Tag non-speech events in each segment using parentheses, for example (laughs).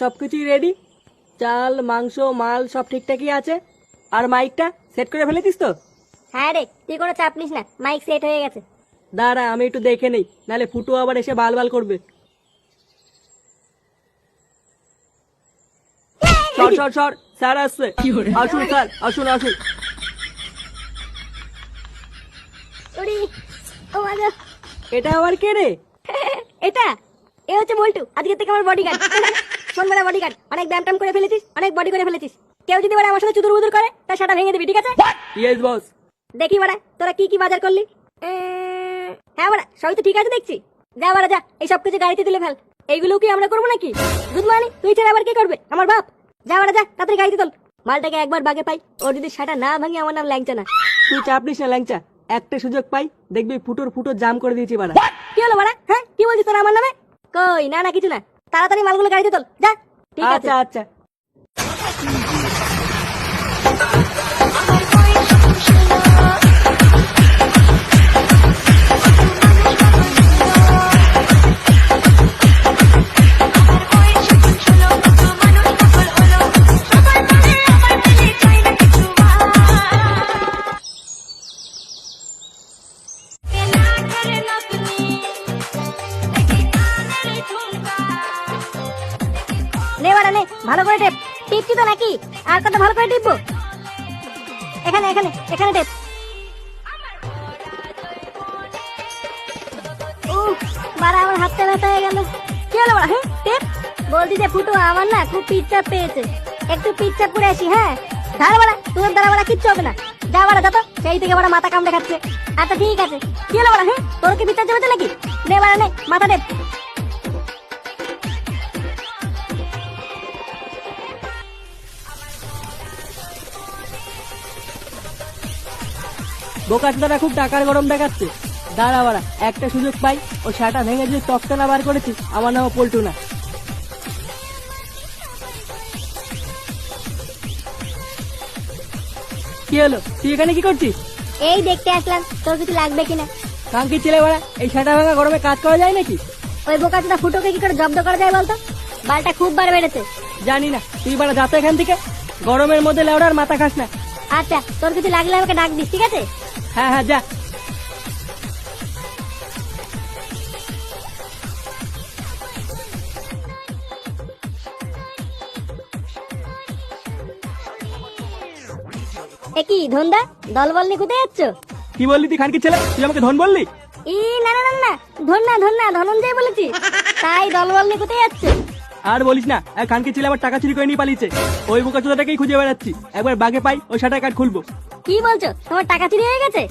সব কিছুই রেডি চাল মাংস মাল সব ঠিকঠাকই আছে। আর মাইকটা সেট করে ফেলেছিস তো? হ্যাঁ রে তুই কোনো চাপ নিস না মাইক সেট হয়ে গেছে। দাঁড়া আমি একটু দেখে নেই নাহলে ফুটো আবার এসে বাল বাল করবে। সর সর সর স্যার আসছে। আসুন স্যার আসুন আসুন। এটা আবার কে রে? (laughs) এটা এ হচ্ছে বল্টু আজকে থেকে আমার বডিগার্ড (laughs) শোন বেলা অনেক ব্যায়াম ট্যাম করে ফেলেছিস অনেক বডি করে ফেলেছিস। কেউ যদি বলে আমার সাথে চুদুর বুদুর করে তার সেটা ভেঙে দিবি ঠিক আছে? ইয়েস বস দেখি বাড়া তোরা কি কি বাজার করলি? হ্যাঁ বাড়া সবই তো ঠিক আছে দেখছি। যা বাড়া যা এই সব কিছু গাড়িতে তুলে ফেল। এইগুলো কি আমরা করব নাকি? দুধ মানি তুই ছেড়ে আবার কে করবে? আমার বাপ। যা বাড়া যা তাড়াতাড়ি গাড়িতে তোল মালটাকে একবার বাগে পাই ওর যদি সেটা না ভাঙে আমার নাম ল্যাংচা না। তুই চাপ নিস না ল্যাংচা। একটা সুযোগ পাই দেখবি ফুটোর ফুটো জাম করে দিয়েছি বাড়া। কি হলো বাড়া? হ্যাঁ কি বলছিস তোরা আমার নামে? কই না না কিছু না। তাড়াতাড়ি মালগুলো গাড়িতে তোল। যা ঠিক আছে। আচ্ছা আচ্ছা। নে বাড়া ভালো করে টেপ। টিপছি তো নাকি? আর কত ভালো করে টিপবো? এখানে এখানে এখানে টেপ। আমার হাতটা ব্যথা হয়ে গেল। কি হলো হ্যাঁ টেপ। বলছি যে ফুটো, আমার না খুব পেয়েছে। একটু পিচ্চাপ করে আসি হ্যাঁ? ধার বাড়া তোর দ্বারা বাড়া, কিচ্ছু হবে না। যা বাড়া, যা সেই থেকে মাথা কাম দেখাচ্ছে আচ্ছা ঠিক আছে। কি হলো বাড়া? হ্যাঁ তোর কি চেপেছে নাকি? নে নে, মাথা টেপ। বোকাচোদাটা খুব টাকার গরম দেখাচ্ছে। দাঁড়া বাড়া একটা সুযোগ পাই। ও শাটা ভেঙে যে তক্তা না বার করেছিস আমার নাম পল্টু না কি হলো? তুই এখানে কি করছিস? এই দেখতে আসলাম তোর কিছু লাগবে কিনা? কাঙ্কি ছেলে বাড়া এই শাটা ভাঙা গরমে কাজ করা যায় নাকি? ওই বোকাচোদা ফুটোকে কি করে জব্দ করা যায় বলতো? বালটা খুব বার বেড়েছে। জানি না তুই বাড়া যাতো এখান থেকে। গরমের মধ্যে লেওড়ার মাথা খাস না। আচ্ছা তোর কিছু লাগলে আমাকে ডাক দিস ঠিক আছে? হ্যাঁ হ্যাঁ যা। এ কি ধন্দা? দল বল নিয়ে কোথায় যাচ্ছ? কি বললি তুই খানকি ছেলে? তুই আমাকে ধন বললি? ই না না না না ধর না। ধর না ধনঞ্জয় বলেছি। তাই দল বল নিয়ে কোথায় যাচ্ছ? আর বলিস না এক খানকি ছেলে আবার টাকা চুরি করে নিয়ে পালিয়েছে। ওই বোকাচোদাটাকেই খুঁজে বেড়াচ্ছি। একবার বাগে পাই ওই শাটার কার্ড খুলবো। কি বলছো? তোমার টাকা চুরি হয়ে গেছে?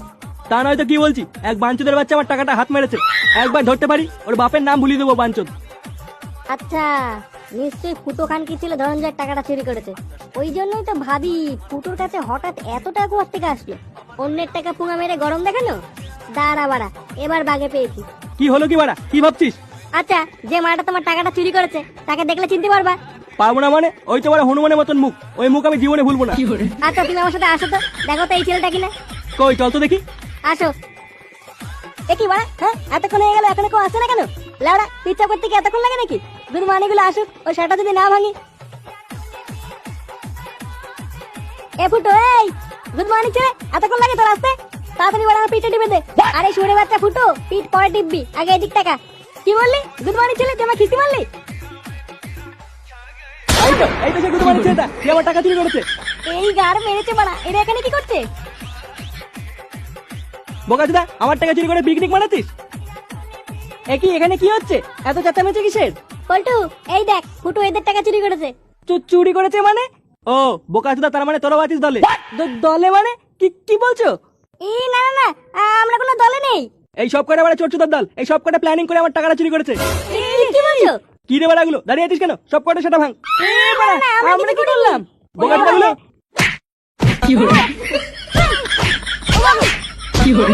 তা নয় তো কি বলছি? এক বাঞ্চুদের বাচ্চা আমার টাকাটা হাত মেরেছে। একবার ধরতে পারি? ওর বাপের নাম ভুলিয়ে দেবো বাঞ্চদ। আচ্ছা নিশ্চয়ই ফুটো খান কি ছিল? ধনঞ্জয়ের টাকাটা চুরি করেছে। ওই জন্যই তো ভাবি ফুটোর কাছে হঠাৎ এত টাকা কোথা থেকে আসলো। অন্যের টাকা পুঙা মেরে গরম দেখানো দাঁড়া বাড়া এবার বাগে পেয়েছি। কি হলো কি বাড়া? কি ভাবছিস? আচ্ছা যে মাটা তোমার টাকাটা চুরি করেছে তাকে দেখলে চিনতে পারবা। পারব না মানে? ওই তো বড় হনুমানের মতন মুখ। ওই মুখ আমি জীবনে ভুলবো না। আচ্ছা তুমি আমার সাথে আসো তো। দেখো তো এই ছেলেটা কিনা। কই চল তো দেখি। আসো। এ কি বাড়া হ্যাঁ এতক্ষণ হয়ে গেল এখনও কেউ আসছে না কেন? লাউড়া পিচ্ছা করতে কি এতক্ষণ লাগে নাকি? দুধ মানিগুলো আসুক ওই শাটা যদি না ভাঙি। এ ফুটো এই! দুধ মানি ছেড়ে এতক্ষণ লাগে তোর আসতে? তাড়াতাড়ি বাড়া আমার পিঠে টিপে দে। আরে সুরে বাচ্চা ফুটো পিঠ পরে টিপবি। আগে এদিক টাকা কি বললি? দুধ মানি ছেলে তুই আমার খিস্তি মারলি? এই তো এই তো সে গুরু মানের ছেলেটা সে আমার টাকা চুরি করেছে। এই গার মেরেছে বাড়া এরা এখানে কি করছে? বোকাচোদা আমার টাকা চুরি করে পিকনিক মানাতিস এ কি এখানে কি হচ্ছে? এত চেঁচামেচি কিসের? পল্টু এই দেখ ফুটো এদের টাকা চুরি করেছে। চুরি করেছে মানে? ও বোকাচোদা তার মানে তোরা আছিস দলে। দলে মানে? কি কি বলছো? এই না না না আমরা কোনো দলে নেই। এই সব কটা চোর চোরচুদার দল? এই সব কটা প্ল্যানিং করে আমার টাকাটা চুরি করেছে? কি বলছো? কি রে বাড়াগুলো দাঁড়িয়ে আছিস কেন? সব কটা সেটা ভাঙ। আমরা আমরা কি। করলাম? বোকাচোদা গুলো ও বাবা, কি হলো?